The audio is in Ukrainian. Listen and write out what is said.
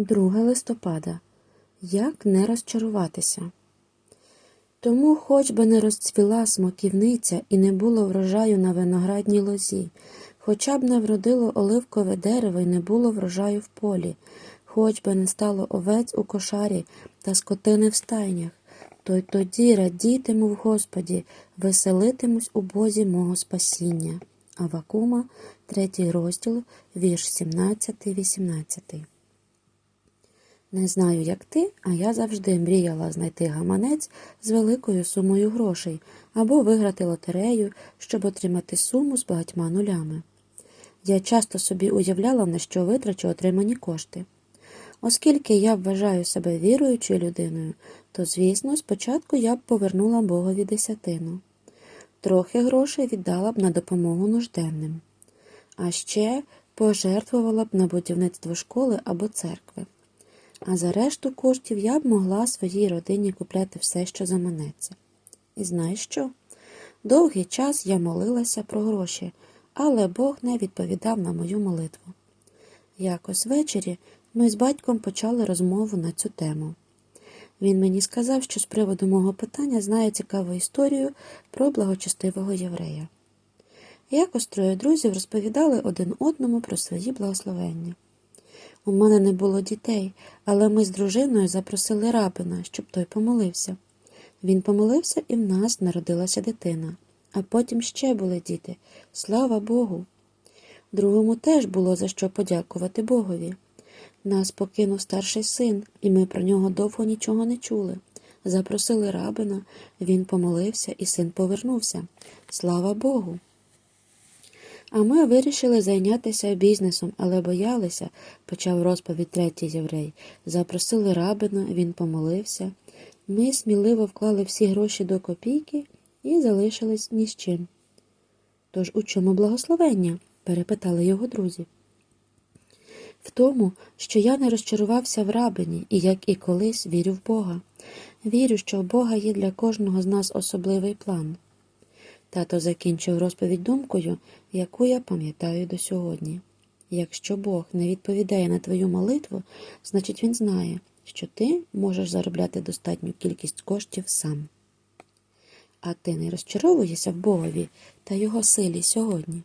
2 листопада. Як не розчаруватися? Тому, хоч би не розцвіла смоківниця і не було врожаю на виноградній лозі, хоча б не вродило оливкове дерево і не було врожаю в полі, хоч би не стало овець у кошарі та скотини в стайнях, то й тоді радітиму в Господі, веселитимусь у Бозі мого спасіння. Авакума, 3 розділ, вірш 17-18. Не знаю, як ти, а я завжди мріяла знайти гаманець з великою сумою грошей або виграти лотерею, щоб отримати суму з багатьма нулями. Я часто собі уявляла, на що витрачу отримані кошти. Оскільки я вважаю себе віруючою людиною, то, звісно, спочатку я б повернула Богові десятину. Трохи грошей віддала б на допомогу нужденним, а ще пожертвувала б на будівництво школи або церкви. А за решту коштів я б могла своїй родині купляти все, що заманеться. І знаєш що? Довгий час я молилася про гроші, але Бог не відповідав на мою молитву. Якось ввечері ми з батьком почали розмову на цю тему. Він мені сказав, що з приводу мого питання знає цікаву історію про благочестивого єврея. Якось троє друзів розповідали один одному про свої благословення. У мене не було дітей, але ми з дружиною запросили рабина, щоб той помолився. Він помолився, і в нас народилася дитина, а потім ще були діти. Слава Богу. Другому теж було за що подякувати Богові. Нас покинув старший син, і ми про нього довго нічого не чули. Запросили рабина, він помолився, і син повернувся. Слава Богу. А ми вирішили зайнятися бізнесом, але боялися, почав розповідь третій єврей. Запросили рабина, він помолився. Ми сміливо вклали всі гроші до копійки і залишились ні з чим. Тож у чому благословення? перепитали його друзі. В тому, що я не розчарувався в рабині і, як і колись, вірю в Бога. Вірю, що у Бога є для кожного з нас особливий план. Тато закінчив розповідь думкою, яку я пам'ятаю до сьогодні. Якщо Бог не відповідає на твою молитву, значить Він знає, що ти можеш заробляти достатню кількість коштів сам. А ти не розчаровуєшся в Богові та його силі сьогодні.